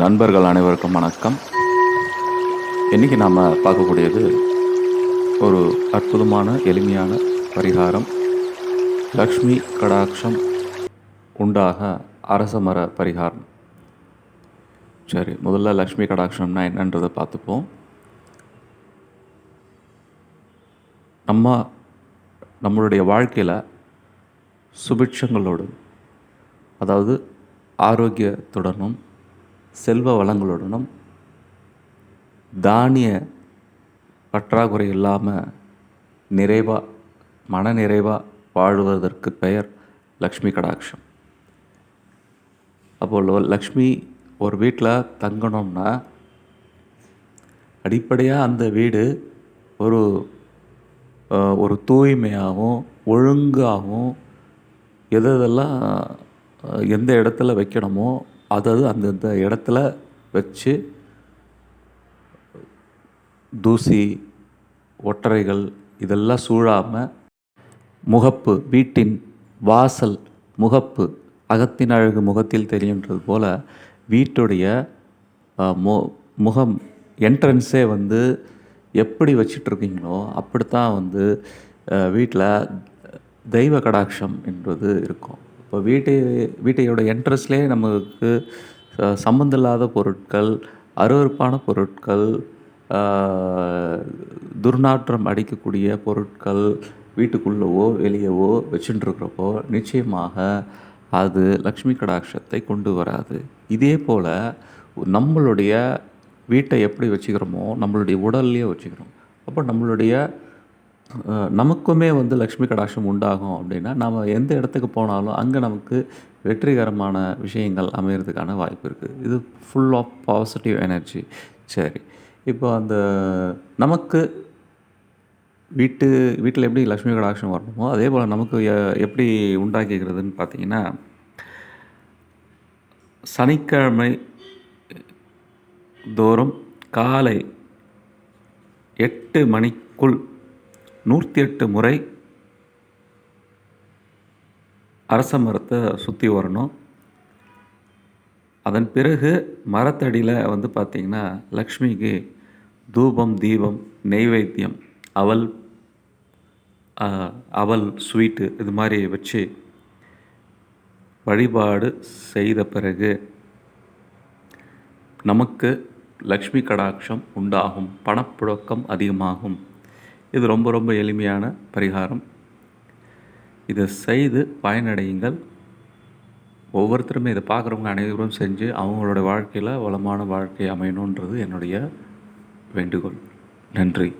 நண்பர்கள் அனைவருக்கும் வணக்கம். இன்றைக்கி நாம் பார்க்கக்கூடியது ஒரு அற்புதமான எளிமையான பரிகாரம். லக்ஷ்மி கடாட்சம் உண்டாக அரச மர பரிகாரம். சரி முதல்ல லக்ஷ்மி கடாட்சம்னா என்னன்றதை பார்த்துப்போம். நம்ம நம்மளுடைய வாழ்க்கையில் சுபிட்சங்களோடு அதாவது ஆரோக்கியத்துடனும் செல்வ வளங்களுடனும் தானிய பற்றாக்குறை இல்லாமல் நிறைவாக மன நிறைவாக வாழ்வதற்கு பெயர் லக்ஷ்மி கடாட்சம். அப்போது லக்ஷ்மி ஒரு வீட்டில் தங்கணும்னா அடிப்படையாக அந்த வீடு ஒரு ஒரு தூய்மையாகவும் ஒழுங்காகவும் எது எதெல்லாம் எந்த இடத்துல வைக்கணுமோ அதாவது அந்தந்த இடத்துல வச்சு தூசி ஒட்டறைகள் இதெல்லாம் சூழாமல் முகப்பு வீட்டின் வாசல் முகப்பு அகத்தின் அழகு முகத்தில் தெரியுன்றது போல் வீட்டுடைய மு முகம் என்ட்ரன்ஸே வந்து எப்படி வச்சிட்ருக்கீங்களோ அப்படித்தான் வந்து வீட்டில் தெய்வ கடாட்சம் என்பது இருக்கும். இப்போ வீட்டை வீட்டையோட என்ட்ரன்ஸ்லேயே நமக்கு சம்மந்தம் இல்லாத பொருட்கள் அருவருப்பான பொருட்கள் துர்நாற்றம் அடிக்கக்கூடிய பொருட்கள் வீட்டுக்குள்ளவோ வெளியவோ வச்சுட்டுருக்கிறப்போ நிச்சயமாக அது லக்ஷ்மி கடாட்சத்தை கொண்டு வராது. இதே போல் நம்மளுடைய வீட்டை எப்படி வச்சுக்கிறோமோ நம்மளுடைய உடல்லையே வச்சுக்கிறோம். அப்போ நம்மளுடைய நமக்குமே வந்து லக்ஷ்மி கடாட்சம் உண்டாகும் அப்படின்னா நம்ம எந்த இடத்துக்கு போனாலும் அங்கே நமக்கு வெற்றிகரமான விஷயங்கள் அமையிறதுக்கான வாய்ப்பு இருக்குது இது ஃபுல் ஆஃப் பாசிட்டிவ் எனர்ஜி சரி. இப்போ அந்த நமக்கு வீட்டு வீட்டில் எப்படி லக்ஷ்மி கடாட்சம் வரணுமோ அதே போல் நமக்கு எப்படி உண்டாக்கிக்கிறதுன்னு பார்த்தீங்கன்னா சனிக்கிழமை தோறும் காலை எட்டு மணிக்குள் நூற்றி எட்டு முறை அரச மரத்தை சுற்றி வரணும். அதன் பிறகு மரத்தடியில் வந்து பார்த்திங்கன்னா லக்ஷ்மிக்கு தூபம் தீபம் நெய்வேத்தியம் அவல் அவல் ஸ்வீட்டு இது மாதிரி வச்சு வழிபாடு செய்த பிறகு நமக்கு லக்ஷ்மி கடாட்சம் உண்டாகும். பணப்புழக்கம் அதிகமாகும். இது ரொம்ப ரொம்ப எளிமையான பரிகாரம். இதை செய்து பயனடையுங்கள். ஒவ்வொருத்தருமே இதை பார்க்குறவங்க அனைவரும் செஞ்சு அவங்களோட வாழ்க்கையில் வளமான வாழ்க்கை அமையணுன்றது என்னுடைய வேண்டுகோள். நன்றி.